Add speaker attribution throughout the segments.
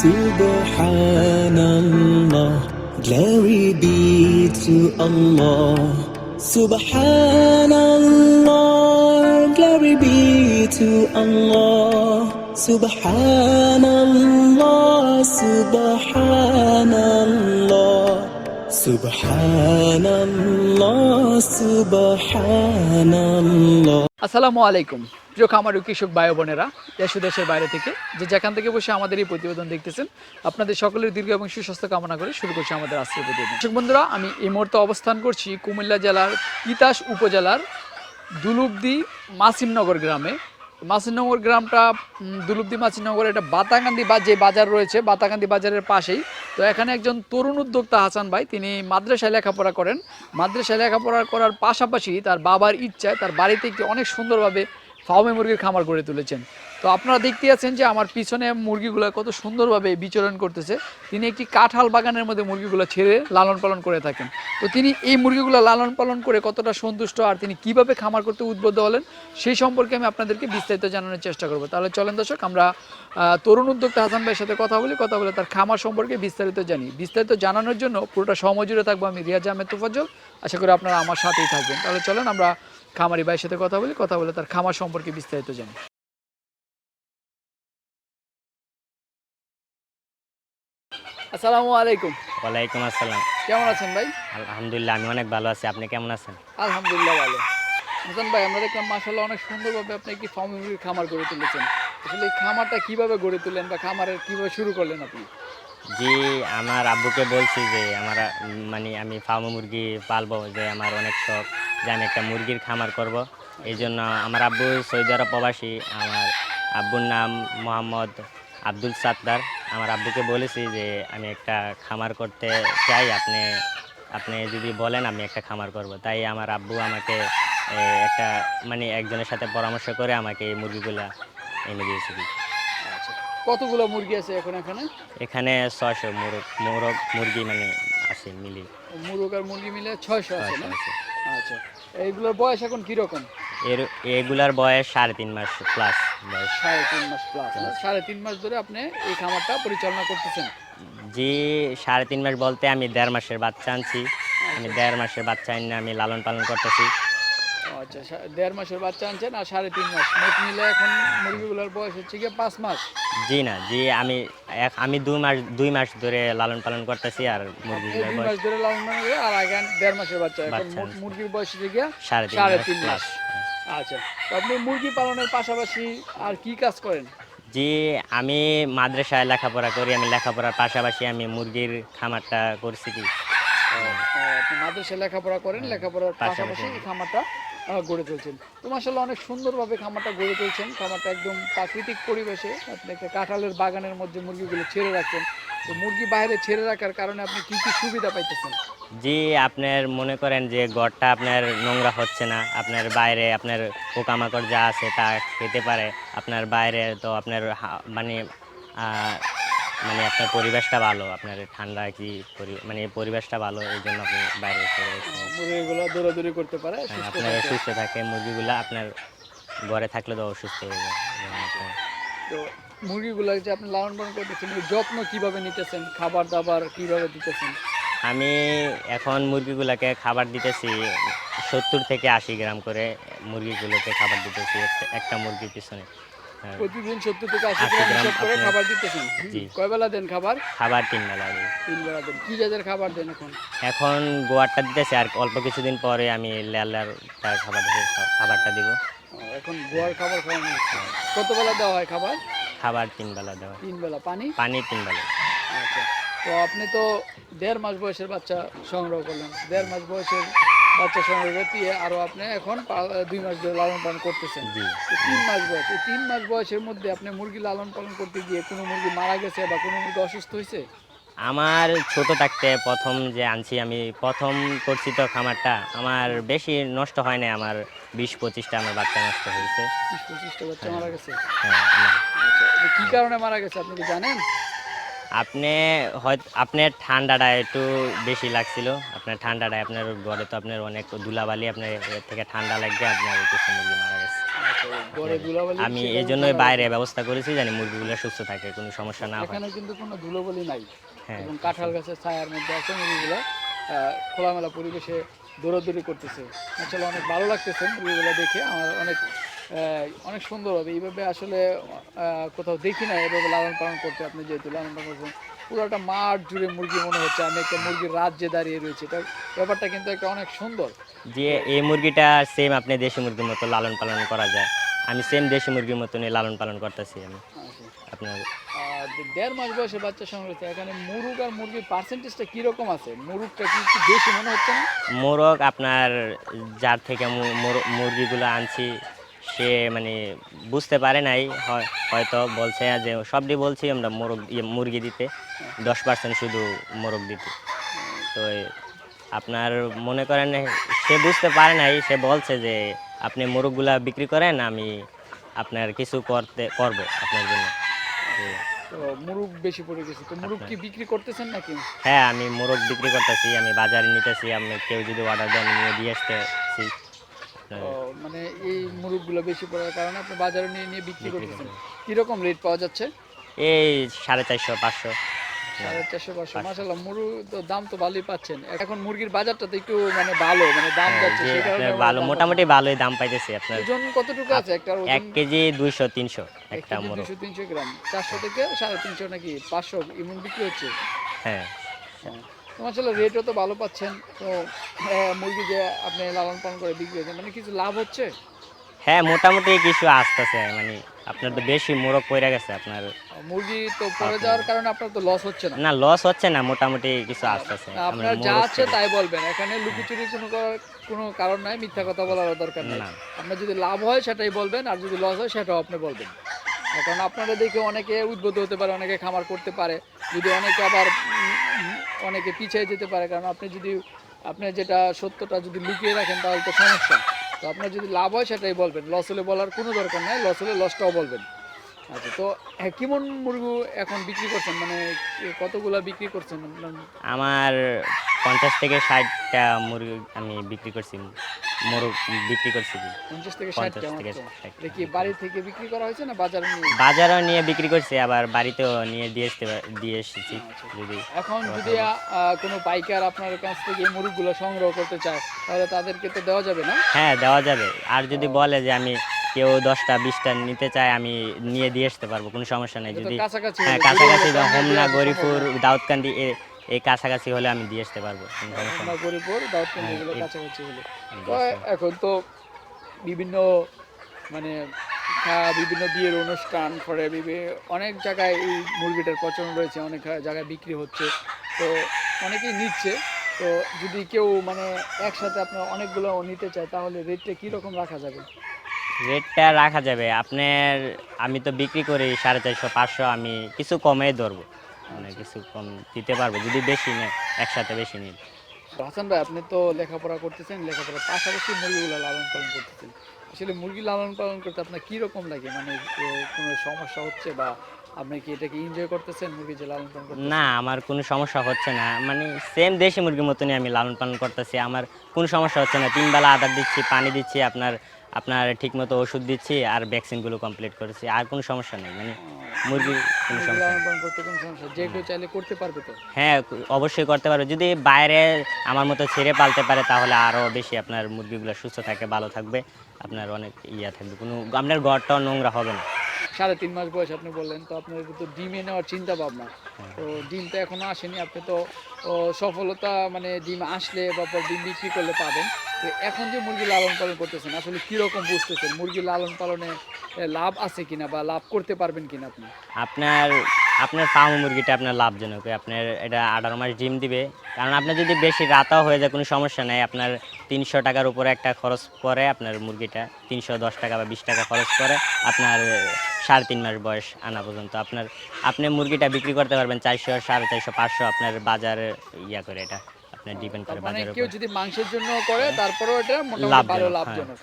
Speaker 1: سبحان الله Glory be to Allah Subhanallah Glory be to Allah Subhanallah Subhanallah Subhanallah Subhanallah
Speaker 2: السلام عليكم প্রিয় খামার ও কৃষক ভাই বোনেরা, দেশ দেশের বাইরে থেকে যে যেখান থেকে বসে আমাদের এই প্রতিবেদন দেখতেছেন, আপনাদের সকলের দীর্ঘ এবং সুস্বাস্থ্য কামনা করে শুরু করছি আমাদের আজকের প্রতিবেদন। দর্শক বন্ধুরা, আমি এই মুহূর্তে অবস্থান করছি কুমিল্লা জেলার তিতাস উপজেলার দুলুবদি মাসিমনগর গ্রামে। মাসিমনগর গ্রামটা দুলুবদি মাসিমনগর, এটা বাতাকান্দি বা যে বাজার রয়েছে বাতাকান্দি বাজারের পাশেই। তো এখানে একজন তরুণ উদ্যোক্তা হাসান ভাই, তিনি মাদ্রাসায় লেখাপড়া করেন। মাদ্রাসায় লেখাপড়া করার পাশাপাশি তার বাবার ইচ্ছায় তার বাড়িতে একটি অনেক সুন্দরভাবে ফার্মে মুরগির খামার গড়ে তুলেছেন। তো আপনারা দেখতে আছেন যে আমার পিছনে মুরগিগুলো কত সুন্দরভাবে বিচরণ করতেছে। তিনি একটি কাঁঠাল বাগানের মধ্যে মুরগিগুলো ছেড়ে লালন পালন করে থাকেন। তো তিনি এই মুরগিগুলো লালন পালন করে কতটা সন্তুষ্ট আর তিনি কীভাবে খামার করতে উদ্বুদ্ধ হলেন, সেই সম্পর্কে আমি আপনাদেরকে বিস্তারিত জানানোর চেষ্টা করব। তাহলে চলেন দর্শক, আমরা তরুণ উদ্যোক্তা হাসান ভাইয়ের সাথে কথা বলি, কথা বলে তার খামার সম্পর্কে বিস্তারিত জানি। বিস্তারিত জানানোর জন্য পুরোটা সময় জুড়ে থাকব আমি রিয়াজ আহমেদ তুফাজ্জল। আশা করি আপনারা আমার সাথেই থাকবেন। তাহলে চলেন, আমরা খামারি ভাইয়ের সাথে কথা বলি কথা বলে তার খামার সম্পর্কে বিস্তারিত জানি। আসসালামু আলাইকুম।
Speaker 3: ওয়ালাইকুম আসসালাম।
Speaker 2: কেমন আছেন ভাই?
Speaker 3: আলহামদুলিল্লাহ আমি অনেক ভালো আছি। আপনি কেমন আছেন?
Speaker 2: আলহামদুলিল্লাহ ভালো। হাসান ভাই আমরা দেখলাম মাসাল্লাহ অনেক সুন্দরভাবে আপনি একটি ফার্ম খামার গড়ে তুলেছেন। আসলে এই খামারটা কীভাবে গড়ে তুললেন বা খামারের কীভাবে শুরু করলেন আপনি?
Speaker 3: জি, আমার আব্বুকে বলছি যে, আমার মানে আমি ফার্ম মুরগি পালবো, যে আমার অনেক শখ যে আমি একটা মুরগির খামার করব। এই জন্য আমার আব্বু সৌদি আরব প্রবাসী, আমার আব্বুর নাম মোহাম্মদ আব্দুল সাত্তার। আমার আব্বুকে বলেছি যে, আমি একটা খামার করতে চাই, আপনি আপনি যদি বলেন আমি একটা খামার করব। তাই আমার আব্বু আমাকে একটা মানে একজনের সাথে পরামর্শ করে আমাকে এই মুরগিগুলা এনে
Speaker 2: আচ্ছা কতগুলো মুরগি আছে এখন এখানে?
Speaker 3: এখানে ছয়শো মোরগ মোরগ মুরগি মানে আছে মিলি।
Speaker 2: মুরগ আর মুরগি মিলে ছয়শো আছে না? আচ্ছা। এইগুলোর বয়স এখন কীরকম?
Speaker 3: এর এগুলার বয়স সাড়ে তিন মাস প্লাস বয়স।
Speaker 2: সাড়ে তিন মাস প্লাস সাড়ে তিন মাস ধরে আপনি এই খামারটা পরিচালনা করতেছেন?
Speaker 3: জি সাড়ে তিন মাস বলতে আমি দেড় মাসের বাচ্চা আনছি। আমি দেড় মাসের বাচ্চা এনে আমি লালন পালন করতেছি।
Speaker 2: আচ্ছা দেড় মাসের বাচ্চা আনছেন আর সাড়ে তিন মাস। মোট মিলে এখন মুরগিগুলোর বয়স হচ্ছে গিয়ে পাঁচ মাস।
Speaker 3: জি না জি আমি এক আমি দুই মাস দুই মাস ধরে লালন পালন করতেছি আর মুরগিগুলোর
Speaker 2: দুই
Speaker 3: বয়স
Speaker 2: মাস ধরে লালন পালন করে আর আগে দেড় মাসের বাচ্চা। এখন
Speaker 3: বাচ্চা
Speaker 2: মোট। মুরগির বয়স হচ্ছে গিয়ে
Speaker 3: সাড়ে তিন
Speaker 2: সাড়ে
Speaker 3: মাস
Speaker 2: তিন আচ্ছা তো আপনি মুরগি পালনের পাশাপাশি আর কি কাজ করেন?
Speaker 3: জি আমি মাদ্রাসায় লেখাপড়া করি আমি লেখাপড়ার পাশাপাশি আমি মুরগির খামারটা করছি কি।
Speaker 2: আহ, আপনি মাদ্রাসায় লেখাপড়া করেন লেখাপড়ার পাশাপাশি
Speaker 3: পাশাপাশি।
Speaker 2: এই খামারটা গড়ে তুলছেন। তো মাসাল্লাহ অনেক সুন্দরভাবে খামারটা গড়ে তুলছেন। খামারটা একদম প্রাকৃতিক পরিবেশে আপনি একটা কাঁঠালের বাগানের মধ্যে মুরগিগুলো ছেড়ে রাখছেন। তো মুরগি বাইরে ছেড়ে রাখার কারণে আপনি কি কি সুবিধা পাইতেছেন?
Speaker 3: জি, আপনার মনে করেন যে ঘরটা আপনার নোংরা হচ্ছে না। আপনার বাইরে আপনার পোকামাকড় যা আছে তা খেতে পারে। আপনার বাইরে তো আপনার মানে মানে আপনার পরিবেশটা ভালো আপনার ঠান্ডা কি মানে পরিবেশটা ভালো এই জন্য আপনি বাইরে রেখেছেন।
Speaker 2: মুরগিগুলো দৌড়াদৌড়ি করতে পারে
Speaker 3: হ্যাঁ, আপনার। সুস্থ থাকে মুরগিগুলা আপনার ঘরে থাকলে তো অসুস্থ হয়ে যায়
Speaker 2: তো মুরগিগুলো যে আপনি লালন পালন করতেছেন যত্ন কীভাবে নিতেছেন খাবার দাবার কীভাবে দিতেছেন
Speaker 3: আমি এখন মুরগিগুলোকে খাবার দিতেছি সত্তর থেকে আশি গ্রাম করে মুরগিগুলোকে খাবার দিতেছি একটা- মুরগির পিছনে হ্যাঁ,
Speaker 2: প্রতিদিন সত্তর থেকে আশি গ্রাম হিসাব করে খাবার দিতেছেন কয় বেলা দেন খাবার?
Speaker 3: খাবার তিন বেলা দিই।
Speaker 2: তিন বেলা দেন। কি জাতের খাবার দেন এখন?
Speaker 3: এখন গোয়ারটা দিতেছি আর অল্প কিছুদিন পরে আমি লেলার খাবার খাবারটা দিব।
Speaker 2: এখন গোয়ার খাবার খাওয়ানো কত বেলা দেওয়া হয় খাবার?
Speaker 3: খাবার তিন বেলা দেওয়া
Speaker 2: তিন বেলা। পানি?
Speaker 3: পানি তিন বেলা।
Speaker 2: আচ্ছা। তো আপনি তো দেড় মাস বয়সের বাচ্চা সংগ্রহ করলেন। দেড় মাস বয়সের বাচ্চা সংগ্রহ দিয়ে আরও আপনি এখন দুই মাস ধরে লালন পালন করতেছেন। তিন মাস বয়স। এই তিন মাস বয়সের মধ্যে আপনি মুরগি লালন পালন করতে গিয়ে কোনো মুরগি মারা গেছে বা কোনো মুরগি অসুস্থ হয়েছে?
Speaker 3: আমার ছোট থাকতে প্রথম যে আনছি আমি প্রথম করছি তো খামারটা আমার বেশি নষ্ট হয় না আমার বিশ পঁচিশটা আমার বাচ্চা নষ্ট হয়েছে।
Speaker 2: বিশ পঁচিশটা বাচ্চা মারা গেছে?
Speaker 3: হ্যাঁ
Speaker 2: আচ্ছা কি কারণে মারা গেছে আপনি কি জানেন?
Speaker 3: আপনি হয়তো আপনার ঠান্ডাটা একটু বেশি লাগছিল। আপনার ঠান্ডাটা আপনার ঘরে তো আপনার অনেক ধুলাবালি আপনার এর থেকে ঠান্ডা লাগবে আপনার কিছু মুরগি মারা গেছে। আমি এই জন্যই বাইরে ব্যবস্থা করেছি জানি মুরগিগুলো সুস্থ থাকে কোনো সমস্যা না হয়।
Speaker 2: এখানে কিন্তু কোনো ধুলোবালি নাই।
Speaker 3: হ্যাঁ।
Speaker 2: এবং কাঁঠাল গাছের ছায়ার মধ্যে আছে মুরগিগুলো খোলামেলা পরিবেশে দৌড়াদৌড়ি করতেছে। আসলে অনেক ভালো লাগতেছে মুরগিগুলো দেখে আমার অনেক অনেক সুন্দর হবে। এইভাবে আসলে কোথাও দেখি না এভাবে লালন পালন করতে আপনি যেহেতু লালন পালন করছেন পুরো একটা মাঠ জুড়ে মুরগি মনে হচ্ছে আমি একটা মুরগির রাজ্যে দাঁড়িয়ে রয়েছে। এটা ব্যাপারটা কিন্তু একটা অনেক সুন্দর।
Speaker 3: যে এই মুরগিটা সেম আপনি দেশি মুরগির মতো লালন পালন করা যায় আমি সেম দেশি মুরগির মতনই লালন পালন করতেছি আমি।
Speaker 2: আচ্ছা।
Speaker 3: আপনার
Speaker 2: দেড় মাস বয়সে বাচ্চা সংগ্রহ এখানে মুরুগ আর মুরগির পার্সেন্টেজটা কীরকম আছে? মুরুগটা কি একটু বেশি মনে হচ্ছে না?
Speaker 3: মোরগ আপনার যার থেকে মুরগিগুলো আনছি সে মানে বুঝতে পারে নাই হয়- হয়তো বলছে যে সবটি বলছি আমরা মোরগ ইয়ে মুরগি দিতে। দশ পার্সেন্ট শুধু মোরগ দিতে। তো আপনার মনে করেন সে বুঝতে পারে নাই সে বলছে যে আপনি মোরগগুলা বিক্রি করেন আমি আপনার কিছু করতে করব আপনার জন্য। তো
Speaker 2: বেশি পড়ে গেছে তো মুরুগ কি বিক্রি করতেছেন নাকি?
Speaker 3: হ্যাঁ আমি মোরগ বিক্রি করতেছি আমি বাজারে নিতেছি আমি কেউ যদি অর্ডার আমি নিয়ে দিয়ে আসতেছি।
Speaker 2: মানে এই মুরুগগুলো বেশি পড়ার কারণে আপনি বাজারে নিয়ে নিয়ে বিক্রি করতেছেন।
Speaker 3: করি।
Speaker 2: কীরকম রেট পাওয়া যাচ্ছে?
Speaker 3: এই সাড়ে চারশো পাঁচশো।
Speaker 2: সাড়ে চারশো পাঁচশো। মাসাল্লাহ মুরুগ তো দাম তো ভালোই পাচ্ছেন। এখন মুরগির বাজারটা তো একটু মানে ভালো মানে দাম
Speaker 3: হ্যাঁ,
Speaker 2: যাচ্ছে
Speaker 3: ভালো। মোটামুটি ভালোই দাম পাইতেছি আপনার।
Speaker 2: ওজন কতটুকু আছে? একটা
Speaker 3: এক কেজি দুইশো তিনশো একটা মোরগ।
Speaker 2: দুশো তিনশো গ্রাম। চারশো থেকে সাড়ে তিনশো নাকি পাঁচশো এমন বিক্রি হচ্ছে?
Speaker 3: হ্যাঁ।
Speaker 2: আসলে রেটও তো ভালো পাচ্ছেন। তো মুরগি যে আপনি লালন পালন করে বিক্রি হচ্ছে মানে কিছু লাভ হচ্ছে?
Speaker 3: হ্যাঁ মোটামুটি কিছু আসতেছে মানে আপনার তো বেশি মোরগ পড়ে গেছে আপনার
Speaker 2: মুরগি তো পড়ে যাওয়ার কারণে আপনার তো লস হচ্ছে না।
Speaker 3: না লস হচ্ছে না মোটামুটি কিছু আসতেছে
Speaker 2: আপনার যা আছে তাই বলবেন এখানে লুকোচুরি কোনো করার কোনো কারণ নাই মিথ্যা কথা বলার দরকার নেই। আপনার যদি লাভ হয় সেটাই বলবেন আর যদি লস হয় সেটাও আপনি বলবেন। কারণ আপনারা দেখে অনেকে উদ্বুদ্ধ হতে পারে অনেকে খামার করতে পারে যদি অনেকে আবার অনেকে পিছিয়ে যেতে পারে কারণ আপনি যদি আপনি যেটা সত্যটা যদি লুকিয়ে রাখেন তাহলে তো সমস্যা। তো আপনার যদি লাভ হয় সেটাই বলবেন। লস হলে বলার কোনো দরকার নাই লস হলে লসটাও বলবেন। আচ্ছা তো হ্যাঁ, কেমন মুরগু এখন বিক্রি করছেন? মানে কতগুলো বিক্রি করছেন?
Speaker 3: আমার পঞ্চাশ থেকে ষাটটা মুরগি আমি বিক্রি করছি। মোরগ বিক্রি করছি।
Speaker 2: পঞ্চাশ থেকে
Speaker 3: পঞ্চাশ থেকে
Speaker 2: মাত্র।
Speaker 3: ষাটটা
Speaker 2: এটা কি বাড়ি থেকে বিক্রি করা হয়েছে না বাজারে নিয়ে?
Speaker 3: বাজারেও নিয়ে বিক্রি করছি আবার বাড়িতেও নিয়ে দিয়ে আসতে দিয়ে এসেছি
Speaker 2: আচ্ছা।
Speaker 3: যদি
Speaker 2: এখন যদি কোনো পাইকার আপনার কাছ থেকে এই মুরগগুলো সংগ্রহ করতে চায় তাহলে তাদেরকে তো দেওয়া যাবে না?
Speaker 3: হ্যাঁ দেওয়া যাবে। আর যদি বলে যে আমি কেউ দশটা বিশটা নিতে চায় আমি নিয়ে দিয়ে আসতে পারব কোনো সমস্যা নেই। যদি
Speaker 2: কাছাকাছি
Speaker 3: হ্যাঁ কাছাকাছি হোমনা গরিপুর দাউদকান্দি এই কাছাকাছি হলে আমি দিয়ে আসতে পারব হ্যাঁ,
Speaker 2: কাছাকাছি হলে। এখন তো বিভিন্ন মানে বিভিন্ন বিয়ের অনুষ্ঠান করে অনেক জায়গায় এই মুরগিটার প্রচলন রয়েছে অনেক জায়গায় বিক্রি হচ্ছে। তো অনেকেই নিচ্ছে। তো যদি কেউ মানে একসাথে আপনার অনেকগুলো নিতে চায় তাহলে রেটটা কীরকম রাখা যাবে?
Speaker 3: রেটটা রাখা যাবে। আপনার আমি তো বিক্রি করি সাড়ে চারশো পাঁচশো আমি কিছু কমে ধরবো। মানে কিছু কম দিতে পারব, যদি বেশি নেয় একসাথে বেশি নিন
Speaker 2: হাসান ভাই, আপনি তো লেখাপড়া করতেছেন, লেখাপড়ার পাশাপাশি মুরগিগুলো লালন পালন করতেছেন। আসলে মুরগি লালন পালন করতে আপনার কীরকম লাগে? মানে কোনো সমস্যা হচ্ছে বা আপনি কি এটাকে এনজয় করতেছেন মুরগি যে লালন পালন করতেছেন?
Speaker 3: না আমার কোনো সমস্যা হচ্ছে না। মানে সেম দেশি মুরগির মতনই আমি লালন পালন করতেছি। আমার কোনো সমস্যা হচ্ছে না। তিন বেলা আদার দিচ্ছি পানি দিচ্ছি আপনার আপনার ঠিকমতো ওষুধ দিচ্ছি আর ভ্যাকসিনগুলো কমপ্লিট করেছি। আর কোনো সমস্যা নেই। মানে মুরগির কোনো
Speaker 2: মুরগি
Speaker 3: সমস্যা
Speaker 2: লালন পালন করতে কোনো সমস্যা যে কেউ চাইলে করতে পারবে তো।
Speaker 3: হ্যাঁ অবশ্যই করতে পারবে। যদি বাইরে আমার মতো ছেড়ে পালতে পারে তাহলে আরও বেশি আপনার মুরগিগুলো সুস্থ থাকে ভালো থাকবে। আপনার অনেক ইয়া থাকবে। কোনো আপনার ঘরটাও নোংরা হবে না।
Speaker 2: সাড়ে তিন মাস বয়স আপনি বললেন তো আপনার তো ডিমে নেওয়ার চিন্তা ভাবনা।
Speaker 3: হ্যাঁ।
Speaker 2: তো ডিম তো এখনও আসেনি আপনি তো সফলতা মানে ডিম আসলে বা ডিম বিক্রি করলে পাবেন। তো এখন যে মুরগি লালন পালন করতেছেন আসলে কীরকম বুঝতেছেন? মুরগি লালন পালনে লাভ আছে কিনা বা লাভ করতে পারবেন কিনা আপনি?
Speaker 3: আপনার আপনার ফার্ম মুরগিটা আপনার লাভজনক আপনার এটা আঠারো মাস ডিম দিবে। কারণ আপনার যদি বেশি রাতাও হয়ে যায় কোনো সমস্যা নেই। আপনার তিনশো টাকার উপরে একটা খরচ পরে আপনার মুরগিটা তিনশো দশ টাকা বা বিশ টাকা খরচ করে আপনার সাড়ে তিন মাস বয়স আনা পর্যন্ত। আপনার আপনি মুরগিটা বিক্রি করতে পারবেন চারশো সাড়ে চারশো পাঁচশো আপনার বাজারে ইয়া করে এটা আপনার ডিপেন্ড করে
Speaker 2: মানে
Speaker 3: বাজারের
Speaker 2: কেউ
Speaker 3: উপর।
Speaker 2: যদি মাংসের জন্য করে তারপরেও এটা মোটামুটি
Speaker 3: লাভজনক,
Speaker 2: ভালো
Speaker 3: হ্যাঁ।
Speaker 2: লাভজনক।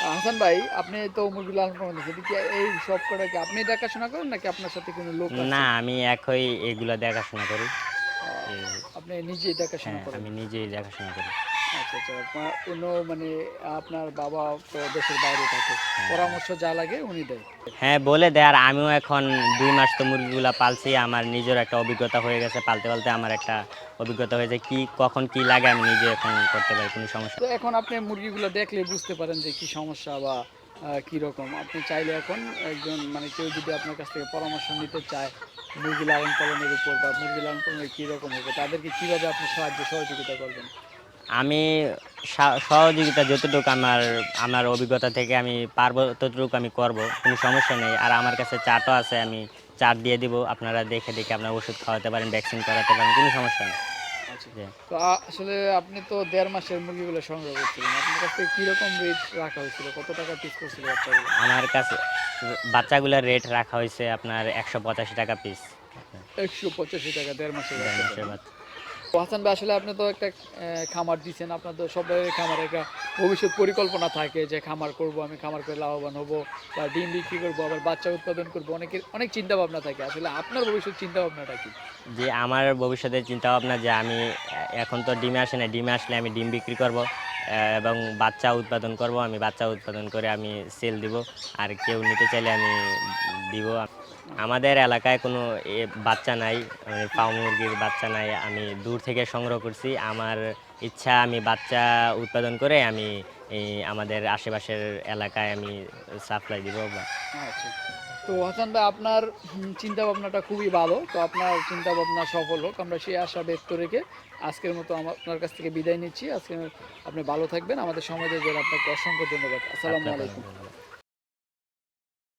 Speaker 2: হাসান ভাই আপনি তো মুরগি লালন পালন করছেন এই সব কটা কি আপনি দেখাশোনা করেন নাকি আপনার সাথে কোনো লোক
Speaker 3: না আমি একই এগুলা দেখাশোনা করি।
Speaker 2: আপনি নিজেই দেখাশোনা
Speaker 3: হ্যাঁ
Speaker 2: করেন?
Speaker 3: আমি নিজেই দেখাশোনা করি।
Speaker 2: আচ্ছা। আচ্ছা। কোনো মানে আপনার বাবা দেশের বাইরে থাকে। পরামর্শ যা লাগে উনি দেয়।
Speaker 3: হ্যাঁ বলে দেয়। আর আমিও এখন দুই মাস তো মুরগিগুলো পালছি। আমার নিজের একটা অভিজ্ঞতা হয়ে গেছে। পালতে পালতে আমার একটা অভিজ্ঞতা হয়েছে কি কখন কি লাগে আমি নিজে এখন করতে পারি কোনো সমস্যা
Speaker 2: তো এখন আপনি মুরগিগুলো দেখলে বুঝতে পারেন যে কি সমস্যা বা আহ, কি রকম। আপনি চাইলে এখন একজন মানে কেউ যদি আপনার কাছ থেকে পরামর্শ নিতে চায় মুরগি লালন পালনের উপর বা মুরগি লালন পালনের কী রকম হবে তাদেরকে কীভাবে আপনি সাহায্য সহযোগিতা করবেন?
Speaker 3: আমি সহযোগিতা যতটুকু আমার আমার অভিজ্ঞতা থেকে আমি পারব ততটুকু আমি করব কোনো সমস্যা নেই। আর আমার কাছে চাটও আছে আমি চাট দিয়ে দিব আপনারা দেখে দেখে আপনার ওষুধ খাওয়াতে পারেন ভ্যাকসিন করাতে পারেন কোনো সমস্যা নেই।
Speaker 2: আচ্ছা। তো আসলে আপনি তো দেড় মাসের মুরগিগুলো সংগ্রহ করছিলেন আপনার কাছ কীরকম রেট রাখা হয়েছিল? কত টাকা পিস করছিল বাচ্চাগুলো?
Speaker 3: আমার কাছে বাচ্চাগুলোর রেট রাখা হয়েছে আপনার একশো পঁচাশি টাকা পিস
Speaker 2: একশো পঁচাশি টাকা দেড় মাসের বাচ্চা
Speaker 3: মাসের বাচ্চা।
Speaker 2: হাসান ভাই, আসলে আপনি তো একটা খামার দিচ্ছেন আপনার তো সবাই খামার একটা ভবিষ্যৎ পরিকল্পনা থাকে যে খামার করব, আমি খামার করে লাভবান হব, বা ডিম বিক্রি করব, আবার বাচ্চা উৎপাদন করব, অনেকের, অনেক চিন্তা ভাবনা থাকে। আসলে আপনার ভবিষ্যৎ চিন্তা ভাবনাটা কি?
Speaker 3: যে আমার ভবিষ্যতের চিন্তা ভাবনা যে আমি এখন তো ডিমে আসে না ডিমে আসলে আমি ডিম বিক্রি করব এবং বাচ্চা উৎপাদন করব, আমি বাচ্চা উৎপাদন করে আমি সেল দিব, আর কেউ নিতে চাইলে আমি দিব। আমাদের এলাকায় কোনো এ বাচ্চা নাই মানে পাউ মুরগির বাচ্চা নাই আমি দূর থেকে সংগ্রহ করছি। আমার ইচ্ছা আমি বাচ্চা উৎপাদন করে আমি এই আমাদের আশেপাশের এলাকায় আমি সাপ্লাই দিব
Speaker 2: আচ্ছা। তো হাসান ভাই আপনার চিন্তা ভাবনাটা খুবই ভালো। তো আপনার চিন্তা ভাবনা সফল হোক আমরা সেই আশা ব্যক্ত রেখে আজকের মতো আপনার কাছ থেকে বিদায় নিচ্ছি। আজকে আপনি ভালো থাকবেন। আমাদের সমাজে আপনাকে অসংখ্য ধন্যবাদ। আসসালামু আলাইকুম।